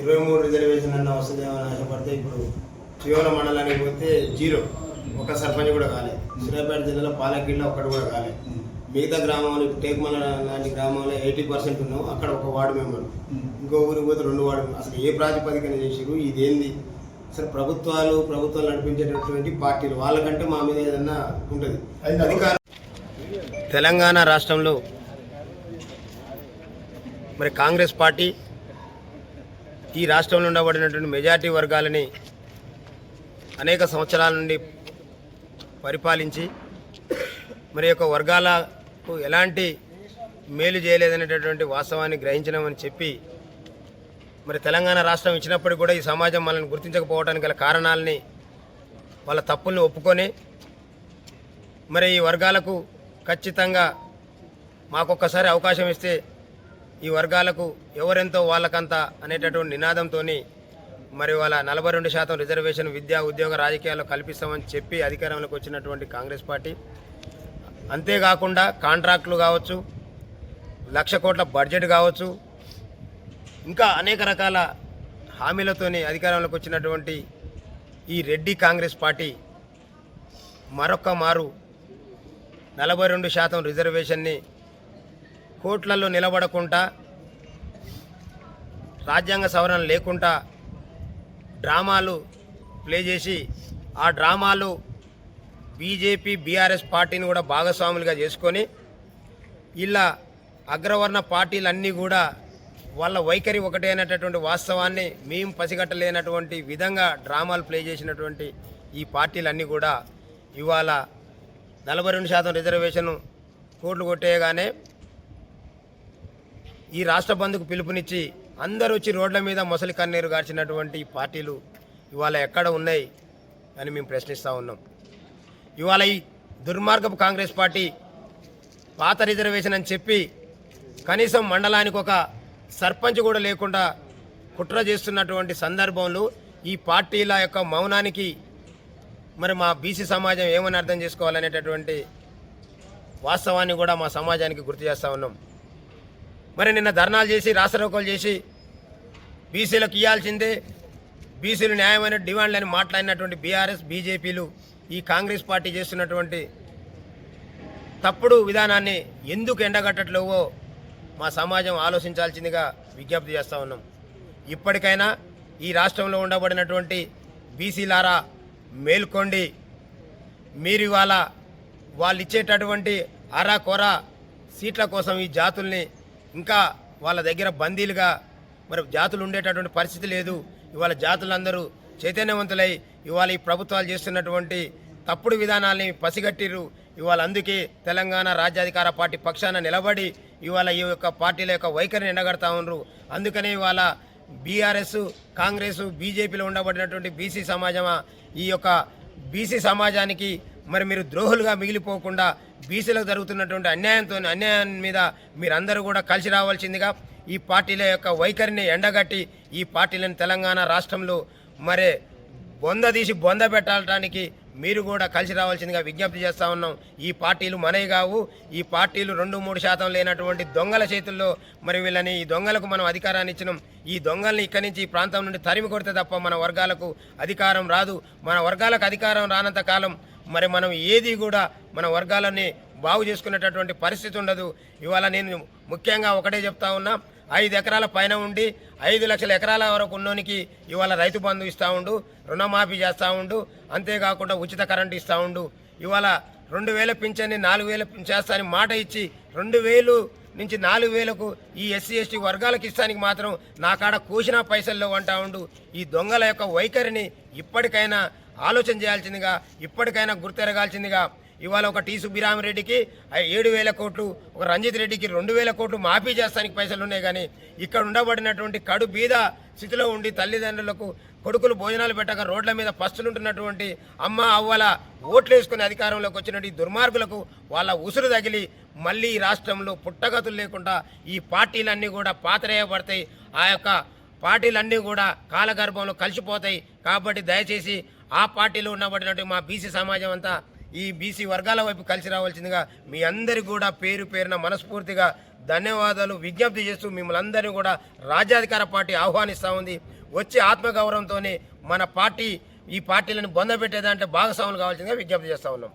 ఇరవై మూడు రిజర్వేషన్ అన్న వస్తుందేమో అని ఆశపడితే ఇప్పుడు చివరి మండలానికి పోతే జీరో. ఒక సర్పంచ్ కూడా కాలేదు సూర్యాపేట జిల్లాలో పాలకిళ్ళ ఒక్కటి కూడా కాలేదు మిగతా గ్రామంలో టేక్మల లాంటి గ్రామంలో ఎయిటీ పర్సెంట్ ఉన్నాం అక్కడ ఒక వార్డు మెంబర్. ఇంకో ఊరికి పోతే రెండు వార్డు అసలు ఏ ప్రాతిపదికన చేసిరు ఇదేంది? అసలు ప్రభుత్వాలు ప్రభుత్వాలు నడిపించేటటువంటి పార్టీలు వాళ్ళకంటే మా మీద ఏదన్నా ఉంటుంది. అధికారం తెలంగాణ రాష్ట్రంలో మరి కాంగ్రెస్ పార్టీ ఈ రాష్ట్రంలో ఉండబడినటువంటి మెజార్టీ వర్గాలని అనేక సంవత్సరాల నుండి పరిపాలించి మరి యొక్క వర్గాలకు ఎలాంటి మేలు చేయలేదనేటటువంటి వాస్తవాన్ని గ్రహించినామని చెప్పి మరి తెలంగాణ రాష్ట్రం ఇచ్చినప్పటికీ కూడా ఈ సమాజం మనల్ని గుర్తించకపోవడానికి గల కారణాలని వాళ్ళ తప్పుల్ని ఒప్పుకొని మరి ఈ వర్గాలకు ఖచ్చితంగా మాకొక్కసారి అవకాశం ఇస్తే ఈ వర్గాలకు ఎవరెంతో వాళ్ళకంత అనేటటువంటి నినాదంతో మరి వాళ్ళ నలభై రెండు శాతం రిజర్వేషన్ విద్యా ఉద్యోగ రాజకీయాల్లో కల్పిస్తామని చెప్పి అధికారంలోకి వచ్చినటువంటి కాంగ్రెస్ పార్టీ. అంతేకాకుండా కాంట్రాక్టులు కావచ్చు లక్ష కోట్ల బడ్జెట్ కావచ్చు ఇంకా అనేక రకాల హామీలతోని అధికారంలోకి వచ్చినటువంటి ఈ రెడ్డి కాంగ్రెస్ పార్టీ మరొక్క మారు నలభై రెండు శాతం రిజర్వేషన్ని కోట్లలో నిలబడకుండా రాజ్యాంగ సవరణ లేకుండా డ్రామాలు ప్లే చేసి ఆ డ్రామాలు బీజేపీ బీఆర్ఎస్ పార్టీని కూడా భాగస్వాములుగా చేసుకొని ఇలా అగ్రవర్ణ పార్టీలన్నీ కూడా వాళ్ళ వైఖరి ఒకటే వాస్తవాన్ని మేము పసిగట్టలేనటువంటి విధంగా డ్రామాలు ప్లే చేసినటువంటి ఈ పార్టీలన్నీ కూడా ఇవాళ నలభై రెండు శాతం రిజర్వేషన్ కోట్లు కొట్టేయగానే ఈ రాష్ట్ర బంధుకు పిలుపునిచ్చి అందరూ వచ్చి రోడ్ల మీద మొసలి కన్నీరు గార్చినటువంటి పార్టీలు ఇవాళ ఎక్కడ ఉన్నాయి అని మేము ప్రశ్నిస్తూ ఉన్నాం. ఇవాళ ఈ దుర్మార్గపు కాంగ్రెస్ పార్టీ పాత రిజర్వేషన్ అని చెప్పి కనీసం మండలానికి ఒక సర్పంచ్ కూడా లేకుండా కుట్ర చేస్తున్నటువంటి సందర్భంలో ఈ పార్టీల యొక్క మౌనానికి మరి మా బీసీ సమాజం ఏమని అర్థం చేసుకోవాలనేటటువంటి వాస్తవాన్ని కూడా మా సమాజానికి గుర్తు చేస్తూ ఉన్నాం. మరి నిన్న ధర్నాలు చేసి రాసరోకలు చేసి బీసీలకు ఇవ్వాల్సిందే బీసీలు న్యాయమైన డిమాండ్లని మాట్లాడినటువంటి బీఆర్ఎస్ బీజేపీలు ఈ కాంగ్రెస్ పార్టీ చేస్తున్నటువంటి తప్పుడు విధానాన్ని ఎందుకు ఎండగట్టట్లేవో మా సమాజం ఆలోచించాల్సిందిగా విజ్ఞప్తి చేస్తూ ఉన్నాం. ఇప్పటికైనా ఈ రాష్ట్రంలో ఉండబడినటువంటి బీసీలారా మేల్కొండి. మీరు ఇవాళ వాళ్ళు ఇచ్చేటటువంటి అరా కొర సీట్ల కోసం ఈ జాతుల్ని ఇంకా వాళ్ళ దగ్గర బందీలుగా మరి జాతులు ఉండేటటువంటి పరిస్థితి లేదు. ఇవాళ జాతులందరూ చైతన్యవంతులై ఇవాళ ఈ ప్రభుత్వాలు చేస్తున్నటువంటి తప్పుడు విధానాల్ని పసిగట్టిర్రు. ఇవాళ అందుకే తెలంగాణ రాజ్యాధికార పార్టీ పక్షాన నిలబడి ఇవాళ ఈ యొక్క పార్టీల యొక్క వైఖరిని ఎండగడతా ఉన్నారు అందుకనే ఇవాళ బీఆర్ఎస్ కాంగ్రెస్ బీజేపీలో ఉండబడినటువంటి బీసీ సమాజమా ఈ యొక్క బీసీ సమాజానికి మరి మీరు ద్రోహులుగా మిగిలిపోకుండా బీసీలకు జరుగుతున్నటువంటి అన్యాయంతో అన్యాయం మీద మీరందరూ కూడా కలిసి రావాల్సిందిగా ఈ పార్టీల యొక్క వైఖరిని ఎండగట్టి ఈ పార్టీలను తెలంగాణ రాష్ట్రంలో మరి బొంద తీసి బొంద పెట్టడానికి మీరు కూడా కలిసి రావాల్సిందిగా విజ్ఞప్తి చేస్తా ఉన్నాం. ఈ పార్టీలు మనవి కావు. ఈ పార్టీలు రెండు మూడు శాతం లేనటువంటి దొంగల చేతుల్లో మరి వీళ్ళని ఈ దొంగలకు మనం అధికారాన్ని ఇచ్చినాం. ఈ దొంగల్ని ఇక్కడి నుంచి ఈ ప్రాంతం నుండి తరిమి కొడితే తప్ప మన వర్గాలకు అధికారం రాదు. మన వర్గాలకు అధికారం రానంత కాలం మరి మనం ఏది కూడా మన వర్గాలని బాగు చేసుకునేటటువంటి పరిస్థితి ఉండదు. ఇవాళ నేను ముఖ్యంగా ఒకటే చెప్తా ఉన్నా ఐదు ఎకరాల పైన ఉండి ఐదు లక్షల ఎకరాల వరకు ఉన్నోనికి ఇవాళ రైతు బంధు ఇస్తూ ఉండు రుణమాఫీ చేస్తూ ఉండు అంతేకాకుండా ఉచిత కరెంటు ఇస్తూ ఉండు. ఇవాళ రెండు వేల పింఛన్ని నాలుగు వేల చేస్తానని మాట ఇచ్చి రెండు వేలు నుంచి నాలుగు వేలకు ఈ ఎస్సీ ఎస్టీ వర్గాలకు ఇస్తానికి మాత్రం నా కాడ కూసిన పైసల్లో అంటా ఉండు. ఈ దొంగల యొక్క వైఖరిని ఇప్పటికైనా ఆలోచన చేయాల్సిందిగా ఇప్పటికైనా గుర్తెరగాల్సిందిగా ఇవాళ ఒక టీ సుబ్బిరామిరెడ్డికి ఏడు వేల కోట్లు ఒక రంజిత్ రెడ్డికి రెండు వేల కోట్లు మాఫీ చేస్తానికి పైసలు ఉన్నాయి కానీ ఇక్కడ ఉండబడినటువంటి కడు బీద స్థితిలో ఉండి తల్లిదండ్రులకు కొడుకులు భోజనాలు పెట్టక రోడ్ల మీద పస్తులుంటున్నటువంటి అమ్మ అవ్వల ఓట్లు వేసుకుని అధికారంలోకి వచ్చినటువంటి దుర్మార్గులకు వాళ్ళ ఉసురు తగిలి మళ్ళీ రాష్ట్రంలో పుట్టగతులు లేకుండా ఈ పార్టీలన్నీ కూడా పాతరేయబడతాయి. ఆ యొక్క పార్టీలన్నీ కూడా కాలగర్భంలో కలిసిపోతాయి. కాబట్టి దయచేసి ఆ పార్టీలో ఉండబడినటువంటి మా బీసీ సమాజం అంతా ఈ బీసీ వర్గాల వైపు కలిసి రావాల్సిందిగా మీ అందరికీ కూడా పేరు పేరున మనస్ఫూర్తిగా ధన్యవాదాలు విజ్ఞప్తి చేస్తూ మిమ్మల్ని అందరినీ కూడా రాజ్యాధికార పార్టీ ఆహ్వానిస్తూ ఉంది. వచ్చే ఆత్మగౌరవంతోనే మన పార్టీ ఈ పార్టీలను బొందబెట్టేదంటే భాగస్వాములు కావాల్సిందిగా విజ్ఞప్తి చేస్తూ ఉన్నాం.